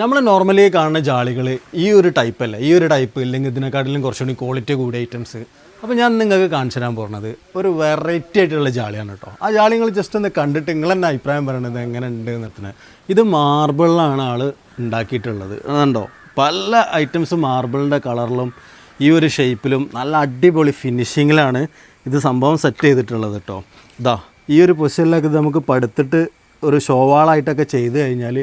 നമ്മൾ നോർമലി കാണുന്ന ജാളികൾ ഈ ഒരു ടൈപ്പ് അല്ല. ഈ ഒരു ടൈപ്പ് ഇല്ലെങ്കിൽ ഇതിനെക്കാട്ടിലും കുറച്ചുകൂടി ക്വാളിറ്റി കൂടിയ ഐറ്റംസ് അപ്പോൾ ഞാൻ നിങ്ങൾക്ക് കാണിച്ചു തരാൻ പോകുന്നത് ഒരു വെറൈറ്റി ആയിട്ടുള്ള ജാളിയാണ് കേട്ടോ. ആ ജാളി നിങ്ങൾ ജസ്റ്റ് ഒന്ന് കണ്ടിട്ട് നിങ്ങൾ തന്നെ അഭിപ്രായം പറയണത് എങ്ങനെ ഉണ്ട് എന്നിട്ട് ഇത് മാർബിളിലാണ് ആൾ ഉണ്ടാക്കിയിട്ടുള്ളത്. അതുണ്ടോ പല ഐറ്റംസ് മാർബിളിന്റെ കളറിലും ഈ ഒരു ഷേപ്പിലും നല്ല അടിപൊളി ഫിനിഷിങ്ങിലാണ് ഇത് സംഭവം സെറ്റ് ചെയ്തിട്ടുള്ളത് കേട്ടോ. ഇതാ ഈ ഒരു പൊസിഷനിലൊക്കെ നമുക്ക് പടുത്തിട്ട് ഒരു ഷോവാളായിട്ടൊക്കെ ചെയ്ത് കഴിഞ്ഞാൽ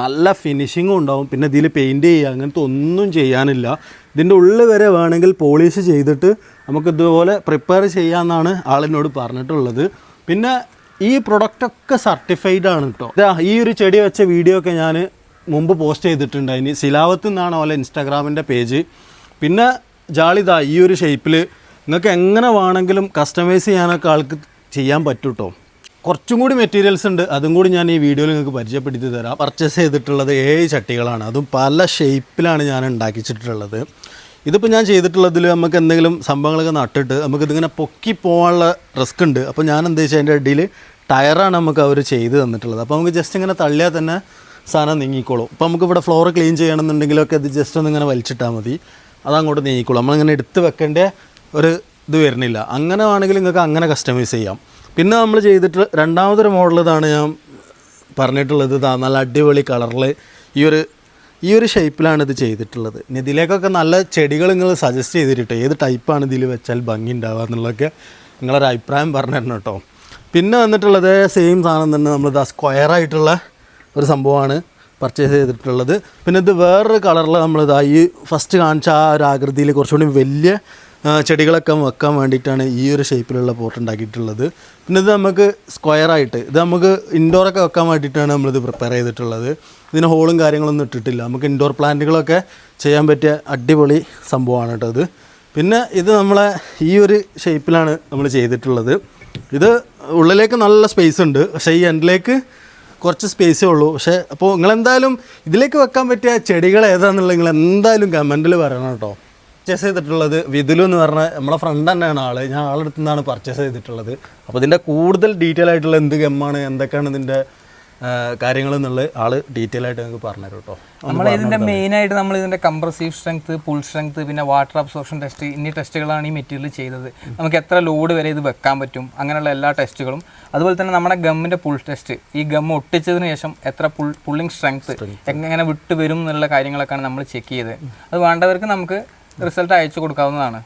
നല്ല ഫിനിഷിങ്ങും ഉണ്ടാവും. പിന്നെ ഇതിൽ പെയിന്റ് ചെയ്യുക അങ്ങനത്തെ ഒന്നും ചെയ്യാനില്ല. ഇതിന്റെ ഉള്ളിൽ വരെ വേണമെങ്കിൽ പോളിഷ് ചെയ്തിട്ട് നമുക്ക് ഇതുപോലെ പ്രിപ്പയർ ചെയ്യാമെന്നാണ് ആളിനോട് പറഞ്ഞിട്ടുള്ളത്. പിന്നെ ഈ പ്രൊഡക്റ്റൊക്കെ സർട്ടിഫൈഡ് ആണ് കേട്ടോ ഈ ഒരു ചെടി വെച്ച വീഡിയോ ഒക്കെ ഞാൻ മുമ്പ് പോസ്റ്റ് ചെയ്തിട്ടുണ്ട്. അതിന് സിലാവത്ത് നിന്നാണ് ഓലെ ഇൻസ്റ്റാഗ്രാമിന്റെ പേജ് പിന്നെ ജാളിതാ ഈ ഒരു ഷേപ്പിൽ നിങ്ങൾക്ക് എങ്ങനെ വേണമെങ്കിലും കസ്റ്റമൈസ് ചെയ്യാനൊക്കെ ആൾക്ക് ചെയ്യാൻ പറ്റൂട്ടോ കുറച്ചും കൂടി മെറ്റീരിയൽസ് ഉണ്ട്. അതും കൂടി ഞാൻ ഈ വീഡിയോയിൽ നിങ്ങൾക്ക് പരിചയപ്പെടുത്തി തരാം. പർച്ചേസ് ചെയ്തിട്ടുള്ളത് ഏഴ് ചട്ടികളാണ്. അതും പല ഷേപ്പിലാണ് ഞാൻ ഉണ്ടാക്കിച്ചിട്ടുള്ളത്. ഇതിപ്പോൾ ഞാൻ ചെയ്തിട്ടുള്ളതിൽ നമുക്ക് എന്തെങ്കിലും സംഭവങ്ങളൊക്കെ നട്ടിട്ട് നമുക്ക് ഇതിങ്ങനെ പൊക്കി പോകാനുള്ള റിസ്ക് ഉണ്ട്. അപ്പോൾ ഞാൻ എന്താ വെച്ചാൽ അതിന്റെ അടിയിൽ ടയറാണ് നമുക്ക് അവർ ചെയ്ത് തന്നിട്ടുള്ളത്. അപ്പോൾ നമുക്ക് ജസ്റ്റ് ഇങ്ങനെ തള്ളിയാൽ തന്നെ സാധനം നീങ്ങിക്കോളും. അപ്പോൾ നമുക്ക് ഇവിടെ ഫ്ലോർ ക്ലീൻ ചെയ്യണമെന്നുണ്ടെങ്കിലൊക്കെ ഇത് ജസ്റ്റ് ഒന്ന് ഇങ്ങനെ വലിച്ചിട്ടാൽ മതി. അതങ്ങോട്ട് നീങ്ങിക്കോളും. നമ്മളിങ്ങനെ എടുത്ത് വെക്കേണ്ട ഒരു ഇത് വരുന്നില്ല. അങ്ങനെ വേണമെങ്കിൽ നിങ്ങൾക്ക് അങ്ങനെ കസ്റ്റമൈസ് ചെയ്യാം. പിന്നെ നമ്മൾ ചെയ്തിട്ട് രണ്ടാമതൊരു മോഡൽ ഇതാണ് ഞാൻ പറഞ്ഞിട്ടുള്ളത്. ഇതാ നല്ല അടിപൊളി കളറിൽ ഈ ഒരു ഈ ഒരു ഷേപ്പിലാണ് ഇത് ചെയ്തിട്ടുള്ളത്. ഇനി ഇതിലേക്കൊക്കെ നല്ല ചെടികൾ നിങ്ങൾ സജസ്റ്റ് ചെയ്തിട്ട് ഏത് ടൈപ്പാണ് ഇതിൽ വെച്ചാൽ ഭംഗി ഉണ്ടാവുക എന്നുള്ളതൊക്കെ നിങ്ങളൊരു അഭിപ്രായം പറഞ്ഞു തരണം കേട്ടോ. പിന്നെ വന്നിട്ടുള്ളത് സെയിം സാധനം തന്നെ നമ്മളിത് ആ സ്ക്വയറായിട്ടുള്ള ഒരു സംഭവമാണ് പർച്ചേസ് ചെയ്തിട്ടുള്ളത്. പിന്നെ ഇത് വേറൊരു കളറിൽ നമ്മളിതാ ഈ ഫസ്റ്റ് കാണിച്ച ആ ഒരു ആകൃതിയിൽ കുറച്ചുകൂടി വലിയ ചെടികളൊക്കെ വെക്കാൻ വേണ്ടിയിട്ടാണ് ഈ ഒരു ഷേപ്പിലുള്ള പോട്ട് ഉണ്ടാക്കിയിട്ടുള്ളത്. പിന്നെ ഇത് നമുക്ക് സ്ക്വയർ ആയിട്ട് ഇത് നമുക്ക് ഇൻഡോറൊക്കെ വെക്കാൻ വേണ്ടിയിട്ടാണ് നമ്മളിത് പ്രിപ്പയർ ചെയ്തിട്ടുള്ളത്. ഇതിന് ഹോളും കാര്യങ്ങളൊന്നും ഇട്ടിട്ടില്ല. നമുക്ക് ഇൻഡോർ പ്ലാന്റുകളൊക്കെ ചെയ്യാൻ പറ്റിയ അടിപൊളി സംഭവമാണ് കേട്ടോ ഇത്. പിന്നെ ഇത് നമ്മളെ ഈ ഒരു ഷേപ്പിലാണ് നമ്മൾ ചെയ്തിട്ടുള്ളത്. ഇത് ഉള്ളിലേക്ക് നല്ല സ്പേസ് ഉണ്ട്. പക്ഷേ ഈ എൻഡിലേക്ക് കുറച്ച് സ്പേസേ ഉള്ളൂ. പക്ഷേ അപ്പോൾ നിങ്ങളെന്തായാലും ഇതിലേക്ക് വെക്കാൻ പറ്റിയ ചെടികൾ ഏതാണെന്നുള്ളത് നിങ്ങൾ എന്തായാലും കമന്റിൽ പറയണം കേട്ടോ. പർച്ചേസ് ചെയ്തിട്ടുള്ളത് വിതുലു എന്ന് പറഞ്ഞ നമ്മളെ ഫ്രണ്ട് തന്നെയാണ് ആൾ. ഞാൻ ആളെടുത്തു നിന്നാണ് പർച്ചേസ് ചെയ്തിട്ടുള്ളത്. അപ്പോൾ ഇതിന്റെ കൂടുതൽ ഡീറ്റെയിൽ ആയിട്ടുള്ള എന്ത് ഗമ്മാണ് എന്തൊക്കെയാണ് ഇതിന്റെ കാര്യങ്ങൾ എന്നുള്ളത് ആൾ ഡീറ്റെയിൽ ആയിട്ട് നിങ്ങൾക്ക് പറഞ്ഞുതരും കേട്ടോ. നമ്മൾ ഇതിന്റെ മെയിൻ ആയിട്ട് നമ്മൾ ഇതിന്റെ കംപ്രസീവ് സ്ട്രെങ്ത് പുൾ സ്ട്രെങ്ത് പിന്നെ വാട്ടർ അബ്സോർപ്ഷൻ ടെസ്റ്റ് ഇനി ടെസ്റ്റുകളാണ് ഈ മെറ്റീരിയൽ ചെയ്തത്. നമുക്ക് എത്ര ലോഡ് വരെ ഇത് വെക്കാൻ പറ്റും? അങ്ങനെയുള്ള എല്ലാ ടെസ്റ്റുകളും അതുപോലെ തന്നെ നമ്മുടെ ഗമ്മിന്റെ പുൾ ടെസ്റ്റ് ഈ ഗം ഒട്ടിച്ചതിന് ശേഷം എത്ര പുൾ പുള്ളിങ് സ്ട്രെങ്ത് എങ്ങനെ വിട്ടു വരും എന്നുള്ള കാര്യങ്ങളൊക്കെയാണ് നമ്മൾ ചെക്ക് ചെയ്തത്. അത് വേണ്ടവർക്ക് നമുക്ക് റിസൾട്ട് അയച്ചു കൊടുക്കാവുന്നതാണ്.